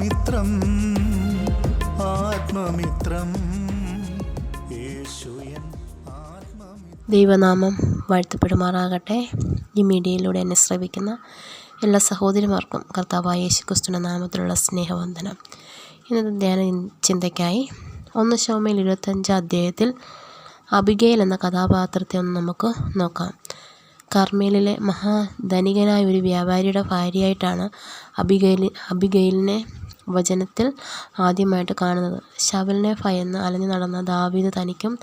ആത്മമിത്രം ആത്മമിത്രം. ദൈവനാമം വാഴ്ത്തപ്പെടുമാറാകട്ടെ. ഈ മീഡിയയിലൂടെ എന്നെ ശ്രവിക്കുന്ന എല്ലാ സഹോദരിമാർക്കും കർത്താവായ യേശു ക്രിസ്തുവിന്റെ നാമത്തിലുള്ള സ്നേഹവന്ദനം. ഇന്നത്തെ ധ്യാന ചിന്തയ്ക്കായി ഒന്ന് ശോമയിൽ ഇരുപത്തഞ്ചാം അധ്യായത്തിൽ അബിഗേൽ എന്ന കഥാപാത്രത്തെ ഒന്ന് നമുക്ക് നോക്കാം. കർമ്മേലിലെ മഹാധനികനായ ഒരു വ്യാപാരിയുടെ ഭാര്യയായിട്ടാണ് അബിഗേലി അബിഗൈലിനെ വചനത്തിൽ ആദ്യമായിട്ട് കാണുന്നത്. ശവലിനെ ഭയന്ന് അലഞ്ഞു നടന്ന ദാവീദ് തനിക്കും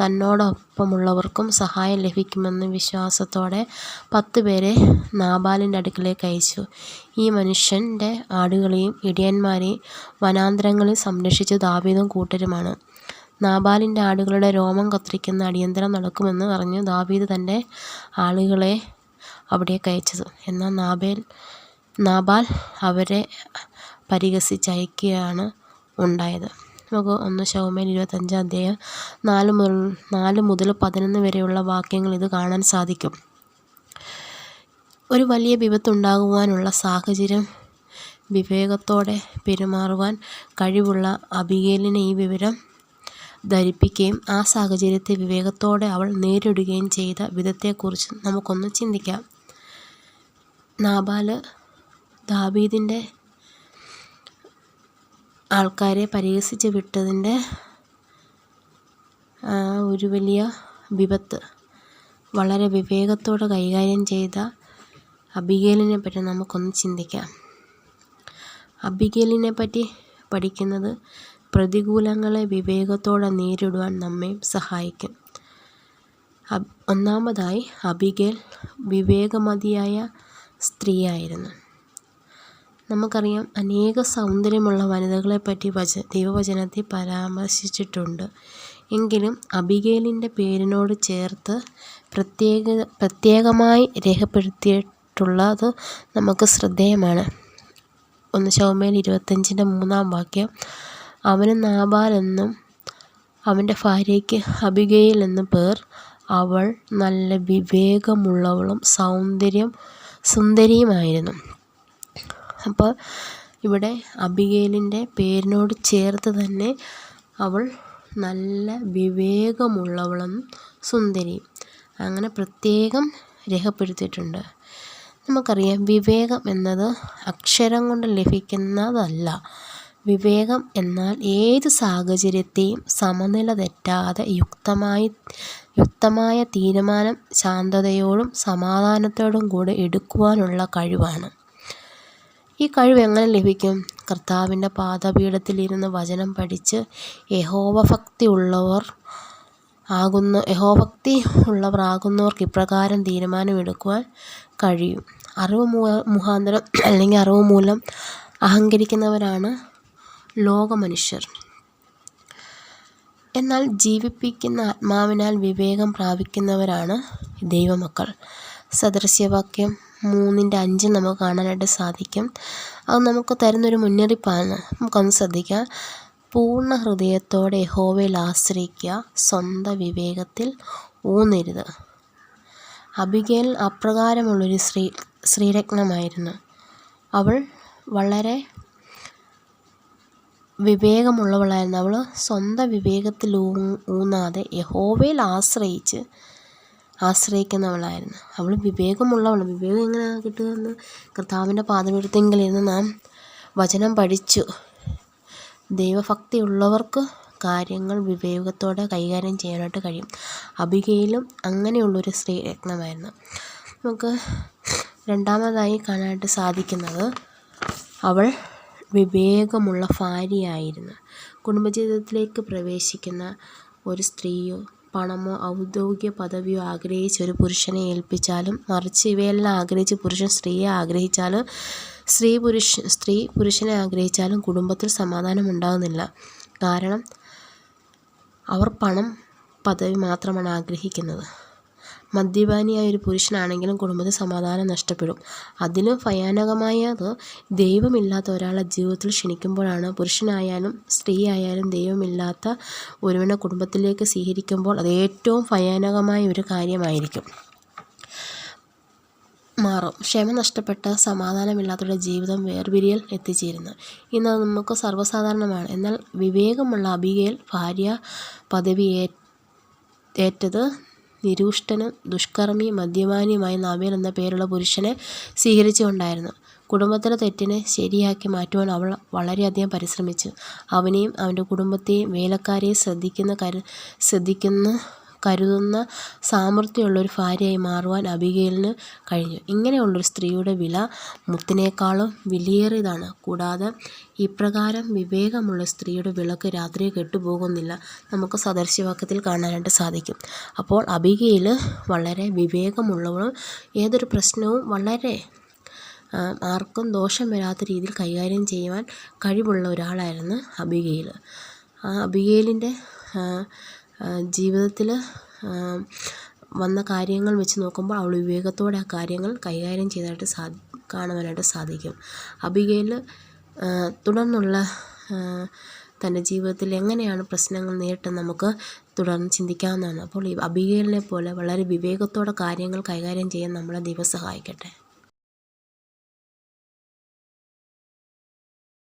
തന്നോടൊപ്പമുള്ളവർക്കും സഹായം ലഭിക്കുമെന്ന വിശ്വാസത്തോടെ പത്ത് പേരെ നാബാലിന്റെ അടുക്കിലേക്ക് അയച്ചു. ഈ മനുഷ്യന്റെ ആടുകളെയും ഇടിയന്മാരെയും വനാന്തരങ്ങളിൽ സംരക്ഷിച്ച് ദാവീദും കൂട്ടരുമാണ്. നാബാലിന്റെ ആടുകളുടെ രോമം കത്തിരിക്കുന്ന അടിയന്തരം നടക്കുമെന്ന് പറഞ്ഞു ദാവീദ് തന്റെ ആളുകളെ അവിടേക്ക് അയച്ചത്. എന്നാൽ നാബേൽ നാബാൽ അവരെ പരിഹസിച്ചയക്കുകയാണ് ഉണ്ടായത്. നമുക്ക് ഒന്ന് ശവമേൽ ഇരുപത്തഞ്ചാം അധ്യായം നാല് മുതൽ നാല് മുതൽ പതിനൊന്ന് വരെയുള്ള വാക്യങ്ങൾ ഇത് കാണാൻ സാധിക്കും. ഒരു വലിയ വിപത്തുണ്ടാകുവാനുള്ള സാഹചര്യം വിവേകത്തോടെ പെരുമാറുവാൻ കഴിവുള്ള അബിഗേലിനെ ഈ വിവരം ധരിപ്പിക്കുകയും ആ സാഹചര്യത്തെ വിവേകത്തോടെ അവൾ നേരിടുകയും ചെയ്ത വിധത്തെക്കുറിച്ച് നമുക്കൊന്ന് ചിന്തിക്കാം. നാബാൽ ദാവീദിന്റെ ആൾക്കാരെ പരിഹസിച്ച് വിട്ടതിന്റെ ഒരു വലിയ വിപത്ത്. വളരെ വിവേകത്തോടെ കൈകാര്യം ചെയ്ത അബിഗേലിനെ പറ്റി നമുക്കൊന്ന് ചിന്തിക്കാം. അബിഗേലിനെ പറ്റി പഠിക്കുന്നത് പ്രതികൂലങ്ങളെ വിവേകത്തോടെ നേരിടുവാൻ നമ്മെ സഹായിക്കും. ഒന്നാമതായി അബിഗേൽ വിവേകമതിയായ സ്ത്രീയായിരുന്നു. നമുക്കറിയാം അനേക സൗന്ദര്യമുള്ള വനിതകളെപ്പറ്റി വച ദൈവവചനത്തെ പരാമർശിച്ചിട്ടുണ്ട്. എങ്കിലും അബിഗേലിന്റെ പേരിനോട് ചേർത്ത് പ്രത്യേക പ്രത്യേകമായി രേഖപ്പെടുത്തിയിട്ടുള്ളത് നമുക്ക് ശ്രദ്ധേയമാണ്. ഒന്ന് ശൗമേൽ ഇരുപത്തഞ്ചിന്റെ മൂന്നാം വാക്യം. അവന് നാബാൽ എന്നും അവന്റെ ഭാര്യയ്ക്ക് അബിഗയിൽ എന്ന പേർ. അവൾ നല്ല വിവേകമുള്ളവളും സൗന്ദര്യം സുന്ദരിയുമായിരുന്നു. അപ്പോൾ ഇവിടെ അബിഗേലിന്റെ പേരിനോട് ചേർത്ത് തന്നെ അവൾ നല്ല വിവേകമുള്ളവളും സുന്ദരി അങ്ങനെ പ്രത്യേകം രേഖപ്പെടുത്തിയിട്ടുണ്ട്. നമുക്കറിയാം വിവേകം എന്നത് അക്ഷരം കൊണ്ട് ലഭിക്കുന്നതല്ല. വിവേകം എന്നാൽ ഏത് സാഹചര്യത്തെയും സമനില തെറ്റാതെ യുക്തമായി യുക്തമായ തീരുമാനം ശാന്തതയോടും സമാധാനത്തോടും കൂടെ എടുക്കുവാനുള്ള കഴിവാണ്. ഈ കഴിവ് എങ്ങനെ ലഭിക്കും? കർത്താവിന്റെ പാദപീഠത്തിലിരുന്ന് വചനം പഠിച്ച് യഹോവഭക്തി ഉള്ളവർ ആകുന്ന യഹോഭക്തി ഉള്ളവർ ആകുന്നവർക്ക് ഇപ്രകാരം തീരുമാനമെടുക്കുവാൻ കഴിയും. അറിവ് മുഖാന്തരം അല്ലെങ്കിൽ അറിവ് മൂലം അഹങ്കരിക്കുന്നവരാണ് ലോകമനുഷ്യർ. എന്നാൽ ജീവിപ്പിക്കുന്ന ആത്മാവിനാൽ വിവേകം പ്രാപിക്കുന്നവരാണ് ദൈവമക്കൾ. സദൃശ്യവാക്യം മൂന്നിന്റെ അഞ്ച് നമുക്ക് കാണാനായിട്ട് സാധിക്കും. അത് നമുക്ക് തരുന്നൊരു മുന്നറിയിപ്പാണ്. നമുക്കൊന്ന് ശ്രദ്ധിക്കാം. പൂർണ ഹൃദയത്തോടെ യഹോവയിൽ ആശ്രയിക്കുക. സ്വന്തം വിവേകത്തിൽ ഊന്നരുത്. അബിഗേൽ അപ്രകാരമുള്ളൊരു സ്ത്രീ ശ്രീരത്നമായിരുന്നു. അവൾ വളരെ വിവേകമുള്ളവളായിരുന്നു. അവൾ സ്വന്തം വിവേകത്തിൽ ഊ ഊന്നാതെ യഹോവയിൽ ആശ്രയിച്ച് ആശ്രയിക്കുന്നവളായിരുന്നു. അവൾ വിവേകമുള്ളവൾ വിവേകം എങ്ങനെ കിട്ടുകയെന്ന് കർത്താവിന്റെ പാദപീഠത്തെങ്കിലിരുന്ന് നാം വചനം പഠിച്ചു. ദൈവഭക്തി ഉള്ളവർക്ക് കാര്യങ്ങൾ വിവേകത്തോടെ കൈകാര്യം ചെയ്യാനായിട്ട് കഴിയും. അബികയിലും അങ്ങനെയുള്ളൊരു സ്ത്രീ രത്നമായിരുന്നു നമുക്ക് രണ്ടാമതായി കാണാനായിട്ട് സാധിക്കുന്നത് അവൾ വിവേകമുള്ള ഭാര്യയായിരുന്നു. കുടുംബജീവിതത്തിലേക്ക് പ്രവേശിക്കുന്ന ഒരു സ്ത്രീയോ പണമോ ഔദ്യോഗിക പദവിയോ ആഗ്രഹിച്ച് ഒരു പുരുഷനെ ഏൽപ്പിച്ചാലും മറിച്ച് ഇവയെല്ലാം ആഗ്രഹിച്ച് പുരുഷൻ സ്ത്രീയെ ആഗ്രഹിച്ചാലും സ്ത്രീ പുരുഷ സ്ത്രീ പുരുഷനെ ആഗ്രഹിച്ചാലും കുടുംബത്തിൽ സമാധാനം ഉണ്ടാകുന്നില്ല കാരണം അവർ പണം പദവി മാത്രമാണ് ആഗ്രഹിക്കുന്നത്. മദ്യപാനിയായ ഒരു പുരുഷനാണെങ്കിലും കുടുംബത്തിൽ സമാധാനം നഷ്ടപ്പെടും. അതിലും ഭയാനകമായത് ദൈവമില്ലാത്ത ഒരാളെ ജീവിതത്തിൽ ക്ഷണിക്കുമ്പോഴാണ്. പുരുഷനായാലും സ്ത്രീ ആയാലും ദൈവമില്ലാത്ത ഒരുവനെ കുടുംബത്തിലേക്ക് സ്വീകരിക്കുമ്പോൾ അത് ഏറ്റവും ഭയാനകമായ ഒരു കാര്യമായിരിക്കും. മാറും. ക്ഷമ നഷ്ടപ്പെട്ട സമാധാനമില്ലാത്തവരുടെ ജീവിതം വേർപിരിയൽ എത്തിച്ചേരുന്നു. ഇന്ന് നമുക്ക് സർവസാധാരണമാണ്. എന്നാൽ വിവേകമുള്ള അബികയിൽ ഭാര്യ പദവി ഏറ്റത് നിരുഷ്ടനും ദുഷ്കർമ്മി മദ്യപാനിയുമായ നാബേൽ എന്ന പേരുള്ള പുരുഷനെ സ്വീകരിച്ചുകൊണ്ടായിരുന്നു. കുടുംബത്തിലെ തെറ്റിനെ ശരിയാക്കി മാറ്റുവാൻ അവൾ വളരെയധികം പരിശ്രമിച്ചു. അവനെയും അവന്റെ കുടുംബത്തെയും വേലക്കാരെയും ശ്രദ്ധിക്കുന്ന കരു ശ്രദ്ധിക്കുന്ന കരുതുന്ന സാമർഥ്യമുള്ള ഒരു ഭാര്യയായി മാറുവാൻ അബിഗയിലിന് കഴിഞ്ഞു. ഇങ്ങനെയുള്ളൊരു സ്ത്രീയുടെ വില മുത്തിനേക്കാളും വിലയേറിയതാണ്. കൂടാതെ ഇപ്രകാരം വിവേകമുള്ള സ്ത്രീയുടെ വിളക്ക് രാത്രി കെട്ടുപോകുന്നില്ല. നമുക്ക് സദൃശ്യവാക്യത്തിൽ കാണാനായിട്ട് സാധിക്കും. അപ്പോൾ അബിഗയിൽ വളരെ വിവേകമുള്ളവളും ഏതൊരു പ്രശ്നവും വളരെ ആർക്കും ദോഷം വരാത്ത രീതിയിൽ കൈകാര്യം ചെയ്യുവാൻ കഴിവുള്ള ഒരാളായിരുന്നു അബിഗയിൽ ആ അബിഗയിലിന്റെ ജീവിതത്തിൽ വന്ന കാര്യങ്ങൾ വെച്ച് നോക്കുമ്പോൾ അവൾ വിവേകത്തോടെ ആ കാര്യങ്ങൾ കൈകാര്യം ചെയ്തതായിട്ട് സാ കാണുവാനായിട്ട് സാധിക്കും. അബിഗയിൽ തുടർന്നുള്ള തന്റെ ജീവിതത്തിൽ എങ്ങനെയാണ് പ്രശ്നങ്ങൾ നേരിട്ട് നമുക്ക് തുടർന്ന് ചിന്തിക്കാവുന്നതാണ് അപ്പോൾ ഈ അബിഗയിലിനെ പോലെ വളരെ വിവേകത്തോടെ കാര്യങ്ങൾ കൈകാര്യം ചെയ്യാൻ നമ്മളെ ദൈവം സഹായിക്കട്ടെ.